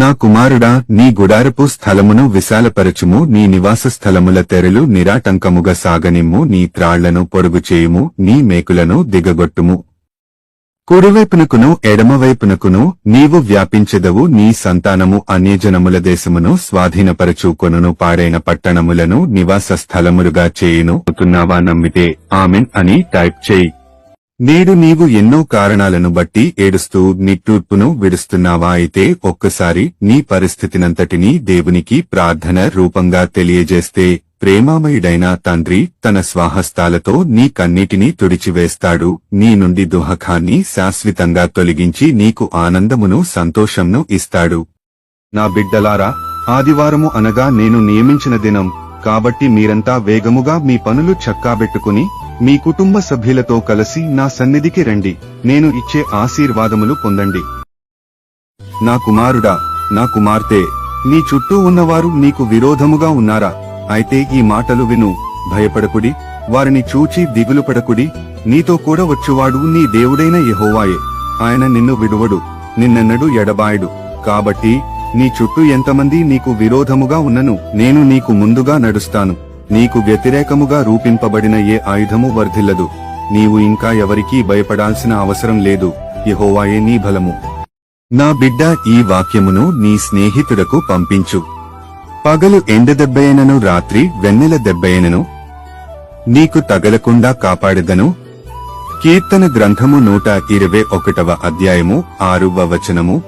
నా కుమారుడా నీ గుడారపు స్థలమును విశాలపరచుము నీ నివాస స్థలముల తెరలు నిరాటంకముగా సాగనిమ్ము నీ త్రాళ్ళను పొడుగు చేయుము నీ మేకులను దిగగొట్టుము. కుడివైపునకును ఎడమవైపునకును నీవు వ్యాపించెదవు నీ సంతానము అన్యజనముల దేశమును స్వాధీనపరచుకొనును పాడైన పట్టణములను నివాస స్థలములుగా చేయును. నమ్మితే ఆమెన్ అని టైప్ చేయి. నేడు నీవు ఎన్నో కారణాలను బట్టి ఏడుస్తూ నిట్టూర్పును విడుస్తున్నావా అయితే ఒక్కసారి నీ పరిస్థితినంతటినీ దేవునికి ప్రార్థన రూపంగా తెలియజేస్తే ప్రేమామయుడైన తండ్రి తన స్వాహస్తాలతో నీ కన్నిటినీ తుడిచివేస్తాడు. నీ నుండి దుహకాన్ని శాశ్వతంగా తొలగించి నీకు ఆనందమును సంతోషంను ఇస్తాడు. నా బిడ్డలారా ఆదివారము అనగా నేను నియమించిన దినం. కాబట్టి మీరంతా వేగముగా మీ పనులు చక్కాబెట్టుకుని మీ కుటుంబ సభ్యులతో కలిసి నా సన్నిధికి రండి. నేను ఇచ్చే ఆశీర్వాదములు పొందండి. నా కుమారుడా నా కుమార్తె నీ చుట్టూ ఉన్నవారు నీకు విరోధముగా ఉన్నారా? అయితే ఈ మాటలు విను. భయపడకుడి. వారిని చూచి దిగులు పడకుడి. నీతో కూడా వచ్చువాడు నీ దేవుడైన యహోవాయే. ఆయన నిన్ను విడువడు. నిన్నెన్నడు ఎడబాయడు. కాబట్టి నీ చుట్టూ ఎంతమంది నీకు విరోధముగా ఉన్నను నేను నీకు ముందుగా నడుస్తాను. నీకు వ్యతిరేకముగా రూపింపబడిన ఏ ఆయుధము వర్ధిల్లదు. నీవు ఇంకా ఎవరికీ భయపడాల్సిన అవసరం లేదు. యెహోవాయే నీ బలము. నా బిడ్డ ఈ వాక్యమును నీ స్నేహితుడకు పంపించు. పగలు ఎండ దెబ్బయనను రాత్రి వెన్నెల దెబ్బయనను నీకు తగలకుండా కాపాడదను. కీర్తన గ్రంథము నూట ఇరవై ఒకటవ అధ్యాయము ఆరువ వచనము.